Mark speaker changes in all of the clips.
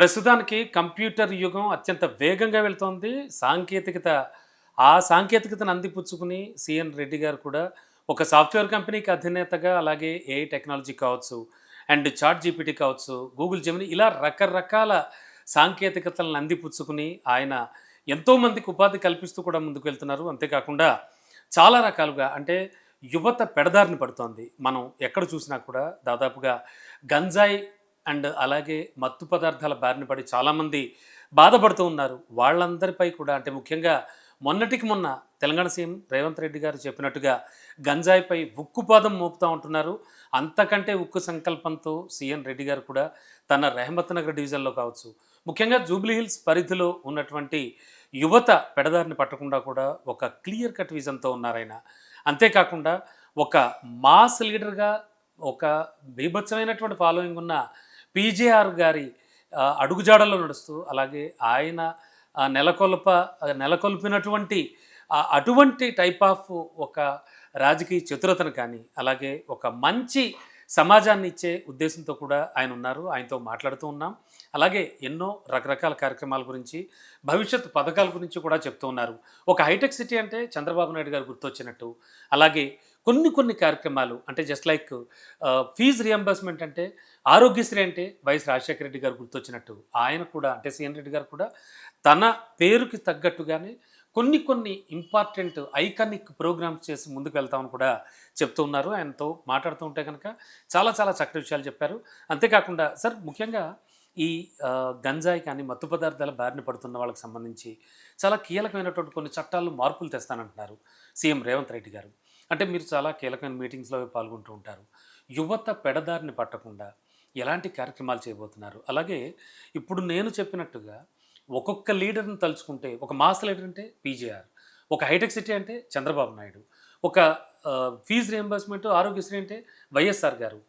Speaker 1: ప్రస్తుతానికి కంప్యూటర్ యుగం అత్యంత వేగంగా వెళ్తోంది. సాంకేతికత ఆ సాంకేతికతను అందిపుచ్చుకుని సిఎన్ రెడ్డి గారు కూడా ఒక సాఫ్ట్వేర్ కంపెనీకి అధినేతగా అలాగే ఏఐ టెక్నాలజీ కావచ్చు అండ్ చాట్ జీపీటీ కావచ్చు గూగుల్ జెమిని ఇలా రకరకాల సాంకేతికతలను అందిపుచ్చుకుని ఆయన ఎంతోమందికి ఉపాధి కల్పిస్తూ కూడా ముందుకు వెళ్తున్నారు. అంతేకాకుండా చాలా రకాలుగా అంటే యువత పెడదారిని పడుతోంది. మనం ఎక్కడ చూసినా కూడా దాదాపుగా గంజాయి అండ్ అలాగే మత్తు పదార్థాల బారిన పడి చాలామంది బాధపడుతూ ఉన్నారు. వాళ్ళందరిపై కూడా అంటే ముఖ్యంగా మొన్నటికి మొన్న తెలంగాణ సీఎం రేవంత్ రెడ్డి గారు చెప్పినట్టుగా గంజాయిపై ఉక్కుపాదం మోపుతూ ఉంటున్నారు. అంతకంటే ఉక్కు సంకల్పంతో సీఎం రెడ్డి గారు కూడా తన రెహమత్ నగర్ డివిజన్లో కావచ్చు ముఖ్యంగా జూబ్లీ హిల్స్ పరిధిలో ఉన్నటువంటి యువత పెడదారిని పట్టకుండా కూడా ఒక క్లియర్ కట్ విజన్తో ఉన్నారాయన అంతేకాకుండా ఒక మాస్ లీడర్గా ఒక బీభత్సమైనటువంటి ఫాలోయింగ్ ఉన్న పీజేఆర్ గారి అడుగుజాడలో అడుగుజాడల్లో నడుస్తూ అలాగే ఆయన నెలకొల్ప నెలకొల్పినటువంటి అటువంటి టైప్ ఆఫ్ ఒక రాజకీయ చతురతను కానీ అలాగే ఒక మంచి సమాజాన్ని ఇచ్చే ఉద్దేశంతో కూడా ఆయన ఉన్నారు. ఆయనతో మాట్లాడుతూ ఉన్నాం. అలాగే ఎన్నో రకరకాల కార్యక్రమాల గురించి భవిష్యత్ పథకాల గురించి కూడా చెప్తూ ఉన్నారు. ఒక హైటెక్ సిటీ అంటే చంద్రబాబు నాయుడు గారు గుర్తొచ్చినట్టు అలాగే కొన్ని కొన్ని కార్యక్రమాలు అంటే జస్ట్ లైక్ ఫీజు రియంబర్స్మెంట్ అంటే ఆరోగ్యశ్రీ అంటే వైఎస్ రాజశేఖర రెడ్డి గారు గుర్తొచ్చినట్టు. ఆయన కూడా అంటే సీఎన్ రెడ్డి గారు కూడా తన పేరుకి తగ్గట్టుగానే కొన్ని కొన్ని ఇంపార్టెంట్ ఐకానిక్ ప్రోగ్రామ్స్ చేసి ముందుకు వెళ్తామని కూడా చెప్తూ ఉన్నారు. ఆయనతో మాట్లాడుతూ ఉంటే కనుక చాలా చాలా చక్కటి విషయాలు చెప్పారు. అంతేకాకుండా సార్ ముఖ్యంగా ఈ గంజాయి కానీ మత్తు పదార్థాల బారిన పడుతున్న వాళ్ళకి సంబంధించి చాలా కీలకమైనటువంటి కొన్ని చట్టాలు మార్పులు తెస్తానంటున్నారు సీఎం రేవంత్ రెడ్డి గారు. అంటే మీరు చాలా కీలకమైన మీటింగ్స్లో పాల్గొంటూ ఉంటారు. యువత పెడదారిని పట్టకుండా ఎలాంటి కార్యక్రమాలు చేయబోతున్నారు? అలాగే ఇప్పుడు నేను చెప్పినట్టుగా ఒక్కొక్క లీడర్ని తలుచుకుంటే ఒక మాస్ లీడర్ అంటే పీజేఆర్ ఒక హైటెక్ సిటీ అంటే చంద్రబాబు నాయుడు ఒక ఫీజు రియంబర్స్మెంట్ ఆరోగ్యశ్రీ అంటే వైఎస్ఆర్ గారు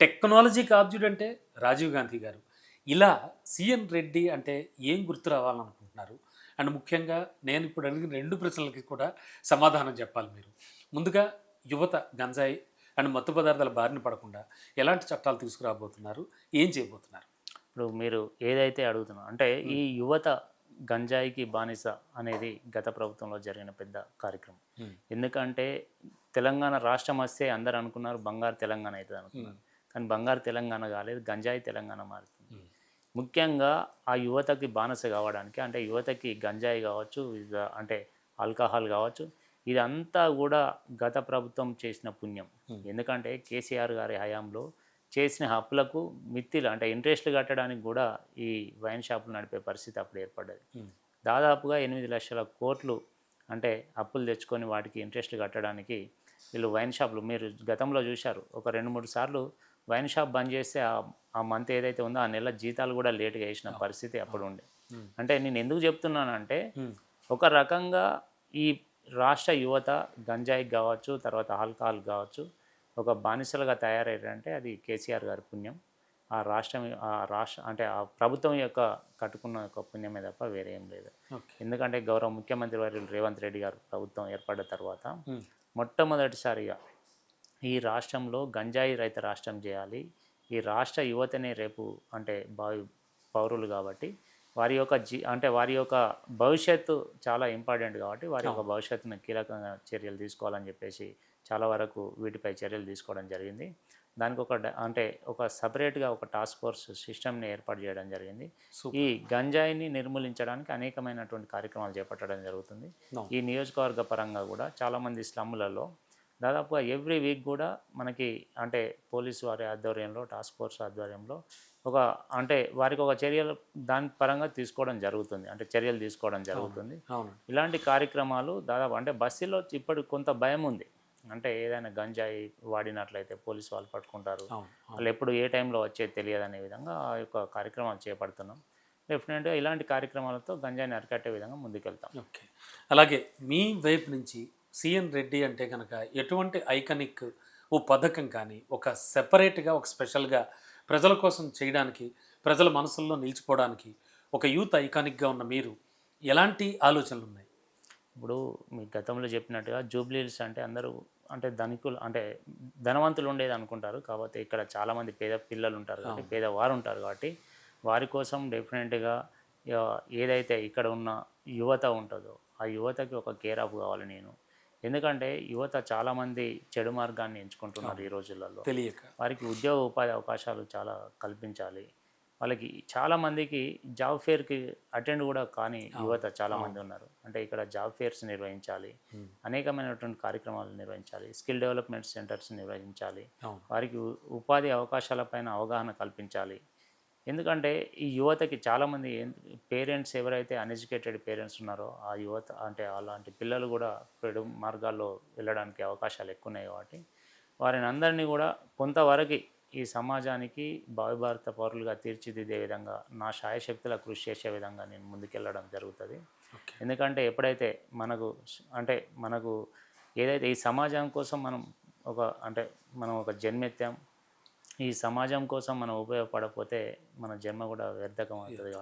Speaker 1: టెక్నాలజీకి ఆబ్జెక్ట్ అంటే రాజీవ్ గాంధీ గారు. ఇలా సిఎన్ రెడ్డి అంటే ఏం గుర్తు రావాలనుకుంటున్నారు? అండ్ ముఖ్యంగా నేను ఇప్పుడు అడిగిన రెండు ప్రశ్నలకి కూడా సమాధానం చెప్పాలి మీరు. ముందుగా యువత గంజాయి అండ్ మత్తు పదార్థాల బారిన పడకుండా ఎలాంటి చట్టాలు తీసుకురాబోతున్నారు? ఏం చేయబోతున్నారు?
Speaker 2: ఇప్పుడు మీరు ఏదైతే అడుగుతున్నారు అంటే ఈ యువత గంజాయికి బానిస అనేది గత ప్రభుత్వంలో జరిగిన పెద్ద కార్యక్రమం. ఎందుకంటే తెలంగాణ రాష్ట్రం వస్తే అందరు అనుకున్నారు బంగారు తెలంగాణ అవుతుంది అనుకున్నారు. కానీ బంగారు తెలంగాణ కాలేదు గంజాయి తెలంగాణ మారుతుంది. ముఖ్యంగా ఆ యువతకి బానిస కావడానికి అంటే యువతకి గంజాయి కావచ్చు అంటే ఆల్కహాల్ కావచ్చు ఇదంతా కూడా గత ప్రభుత్వం చేసిన పుణ్యం. ఎందుకంటే కేసీఆర్ గారి హయాంలో చేసిన అప్పులకు మిత్తిలు అంటే ఇంట్రెస్ట్లు కట్టడానికి కూడా ఈ వైన్ షాపులు నడిపే పరిస్థితి అప్పుడు ఏర్పడ్డది. దాదాపుగా ఎనిమిది లక్షల కోట్లు అంటే అప్పులు తెచ్చుకొని వాటికి ఇంట్రెస్ట్ కట్టడానికి వీళ్ళు వైన్ షాపులు మీరు గతంలో చూశారు ఒక రెండు మూడు సార్లు వైన్ షాప్ బంద్ చేస్తే ఆ ఆ మంత్ ఏదైతే ఉందో ఆ నెల జీతాలు కూడా లేట్గా వేసిన పరిస్థితి అప్పుడు ఉండే. అంటే నేను ఎందుకు చెప్తున్నానంటే. ఒక రకంగా ఈ రాష్ట్ర యువత గంజాయికి కావచ్చు తర్వాత ఆల్కహాల్ కావచ్చు ఒక బానిసలుగా తయారయ్యారంటే అది కేసీఆర్ గారి పుణ్యం. ఆ రాష్ట్రం ఆ రాష్ట్ర అంటే ఆ ప్రభుత్వం యొక్క కట్టుకున్న యొక్క పుణ్యమే తప్ప వేరే ఏం లేదు. ఎందుకంటే గౌరవ ముఖ్యమంత్రి వర్యులు రేవంత్ రెడ్డి గారు ప్రభుత్వం ఏర్పడ్డ తర్వాత. మొట్టమొదటిసారిగా ఈ రాష్ట్రంలో గంజాయి రైతు రాష్ట్రం చేయాలి. ఈ రాష్ట్ర యువతనే రేపు అంటే భావి పౌరులు కాబట్టి వారి యొక్క జీ అంటే వారి యొక్క భవిష్యత్తు చాలా ఇంపార్టెంట్ కాబట్టి వారి యొక్క భవిష్యత్తును కీలకంగా చర్యలు తీసుకోవాలని చెప్పేసి చాలా వరకు వీటిపై చర్యలు తీసుకోవడం జరిగింది. దానికి ఒక అంటే ఒక సపరేట్గా ఒక టాస్క్ ఫోర్స్ సిస్టమ్ని ఏర్పాటు చేయడం జరిగింది. ఈ గంజాయిని నిర్మూలించడానికి అనేకమైనటువంటి కార్యక్రమాలు చేపట్టడం జరుగుతుంది. ఈ నియోజకవర్గ పరంగా కూడా చాలామంది స్లమ్లలో దాదాపుగా ఎవ్రీ వీక్ కూడా మనకి అంటే పోలీసు వారి ఆధ్వర్యంలో టాస్క్ ఫోర్స్ ఆధ్వర్యంలో ఒక అంటే వారికి ఒక చర్యలు దాని పరంగా తీసుకోవడం జరుగుతుంది. అంటే చర్యలు తీసుకోవడం జరుగుతుంది. ఇలాంటి కార్యక్రమాలు దాదాపు అంటే బస్సులో ఇప్పుడు కొంత భయం ఉంది. అంటే ఏదైనా గంజాయి వాడినట్లయితే పోలీసు వాళ్ళు పట్టుకుంటారు. వాళ్ళు ఎప్పుడు ఏ టైంలో వచ్చేది తెలియదనే విధంగా ఆ యొక్క కార్యక్రమాలు చేపడుతున్నాం. డెఫినెట్గా ఇలాంటి కార్యక్రమాలతో గంజాయిని అరికట్టే విధంగా ముందుకెళ్తాం.
Speaker 1: ఓకే. అలాగే మీ వైపు నుంచి సిఎన్ రెడ్డి అంటే కనుక ఎటువంటి ఐకానిక్ ఓ పథకం కానీ ఒక సెపరేట్గా ఒక స్పెషల్గా ప్రజల కోసం చేయడానికి ప్రజల మనసుల్లో నిలిచిపోవడానికి ఒక యూత్ ఐకానిక్గా ఉన్న మీరు ఎలాంటి ఆలోచనలు ఉన్నాయి
Speaker 2: ఇప్పుడు మీ గతంలో చెప్పినట్టుగా జూబ్లీహిల్స్ అంటే అందరూ అంటే ధనికులు అంటే ధనవంతులు ఉండేది అనుకుంటారు. కాకపోతే ఇక్కడ చాలామంది పేద పిల్లలు ఉంటారు కాబట్టి పేదవారు ఉంటారు కాబట్టి వారి కోసం డెఫినెట్గా ఏదైతే ఇక్కడ ఉన్న యువత ఉంటుందో ఆ యువతకి ఒక కేర్ ఆఫ్ కావాలి నేను. ఎందుకంటే యువత చాలామంది చెడు మార్గాన్ని ఎంచుకుంటున్నారు ఈ రోజులలో.
Speaker 1: తెలియక.
Speaker 2: వారికి ఉద్యోగ ఉపాధి అవకాశాలు చాలా కల్పించాలి. వాళ్ళకి చాలా మందికి జాబ్ ఫేర్కి అటెండ్ కూడా కాని యువత చాలా మంది ఉన్నారు. అంటే ఇక్కడ జాబ్ ఫేర్స్ నిర్వహించాలి. అనేకమైనటువంటి కార్యక్రమాలు నిర్వహించాలి. స్కిల్ డెవలప్మెంట్ సెంటర్స్ నిర్వహించాలి. వారికి ఉపాధి అవకాశాలపైన అవగాహన కల్పించాలి. ఎందుకంటే ఈ యువతకి చాలామంది పేరెంట్స్ ఎవరైతే అన్ఎడ్యుకేటెడ్ పేరెంట్స్ ఉన్నారో ఆ యువత అంటే అలాంటి పిల్లలు కూడా పెడు మార్గాల్లో వెళ్ళడానికి అవకాశాలు ఎక్కువ ఉన్నాయి కాబట్టి వారిని అందరినీ కూడా కొంతవరకు ఈ సమాజానికి భావి భారత పౌరులుగా తీర్చిదిద్దే విధంగా నా శాయశక్తుల కృషి చేసే విధంగా నేను ముందుకెళ్ళడం జరుగుతుంది. ఎందుకంటే ఎప్పుడైతే మనకు అంటే మనకు ఏదైతే ఈ సమాజం కోసం మనం ఒక అంటే మనం ఒక జన్మెత్తాం ఈ సమాజం కోసం మనం ఉపయోగపడకపోతే మన జన్మ కూడా వ్యర్థకం అవుతుంది కాబట్టి.